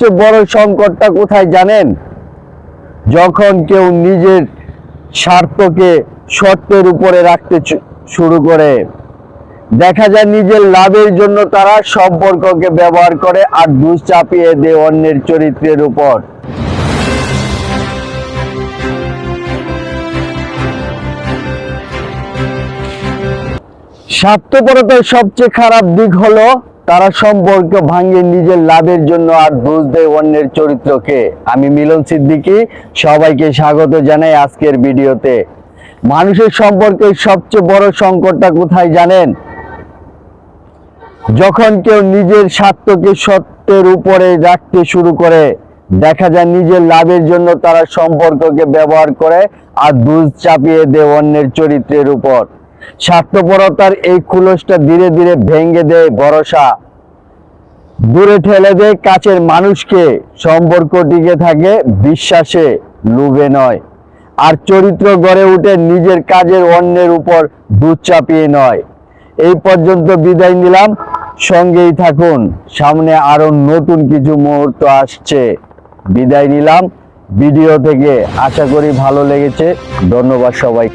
সবচেয়ে বড় সংকটটা কোথায় জানেন? যখন কেউ নিজের স্বার্থকে শর্তের উপরে রাখতে শুরু করে। দেখা যায় নিজের লাভের জন্য তারা সম্পর্ককে ব্যবহার করে আর দুষ চাপিয়ে দেয় অন্যের চরিত্রের উপর। স্বার্থপরতার সবচেয়ে খারাপ দিক হলো তারা সম্পর্ক ভাঙিয়ে নিজের লাভের জন্য আর দোষ দেয় অন্যের চরিত্রকে। আমি মিলন সিদ্দিকী, সবাইকে স্বাগত জানাই আজকের ভিডিওতে। মানুষের সম্পর্কের সবচেয়ে বড় সংকটটা কোথায় জানেন? যখন কেউ নিজের স্বার্থকে সত্যের উপরে রাখতে শুরু করে, দেখা যায় নিজের লাভের জন্য তারা সম্পর্ককে ব্যবহার করে আর দুধ চাপিয়ে দেয় অন্যের চরিত্রের উপর। স্বার্থপরতার এই খুলসটা ধীরে ধীরে ভেঙে দেয় ভরসা। দূরে ঠেলে দেয় কাছের মানুষকে। সম্পর্ক টিকে থাকে বিশ্বাসে, লোভে নয়। আর চরিত্র গড়ে উঠে নিজের কাজের অন্যের উপর দুধ চাপিয়ে নয়। এই পর্যন্ত বিদায় নিলাম। সঙ্গেই থাকুন। সামনে আরও নতুন কিছু মুহূর্ত আসছে। বিদায় নিলাম। ভিডিও থেকে আশা করি ভালো লেগেছে। ধন্যবাদ সবাই